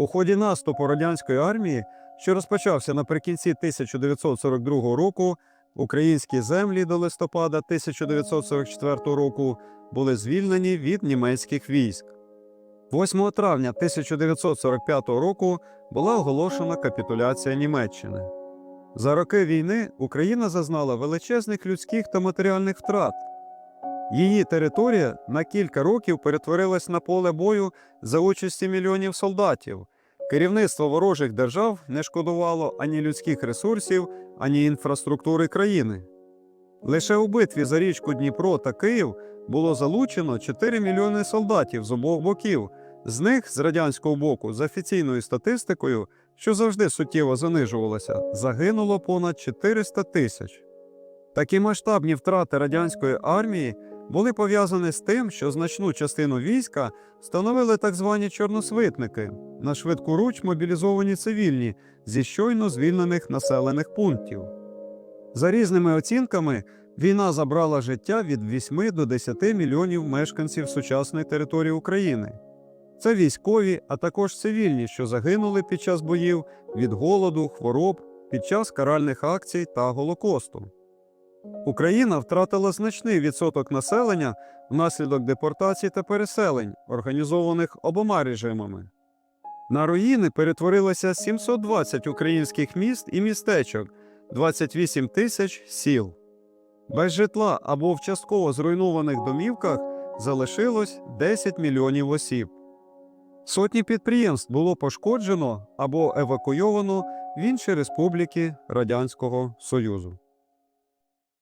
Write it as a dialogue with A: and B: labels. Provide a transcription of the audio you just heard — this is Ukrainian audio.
A: У ході наступу радянської армії, що розпочався наприкінці 1942 року, українські землі до листопада 1944 року були звільнені від німецьких військ. 8 травня 1945 року була оголошена капітуляція Німеччини. За роки війни Україна зазнала величезних людських та матеріальних втрат. Її територія на кілька років перетворилась на поле бою за участі мільйонів солдатів. Керівництво ворожих держав не шкодувало ані людських ресурсів, ані інфраструктури країни. Лише у битві за річку Дніпро та Київ було залучено 4 мільйони солдатів з обох боків. З них з радянського боку, за офіційною статистикою, що завжди суттєво занижувалася, загинуло понад 400 тисяч. Такі масштабні втрати радянської армії були пов'язані з тим, що значну частину війська становили так звані чорносвитники, на швидку руч мобілізовані цивільні зі щойно звільнених населених пунктів. За різними оцінками, війна забрала життя від 8 до 10 мільйонів мешканців сучасної території України. Це військові, а також цивільні, що загинули під час боїв від голоду, хвороб, під час каральних акцій та Голокосту. Україна втратила значний відсоток населення внаслідок депортацій та переселень, організованих обома режимами. На руїни перетворилося 720 українських міст і містечок, 28 тисяч сіл. Без житла або в частково зруйнованих домівках залишилось 10 мільйонів осіб. Сотні підприємств було пошкоджено або евакуйовано в інші республіки Радянського Союзу.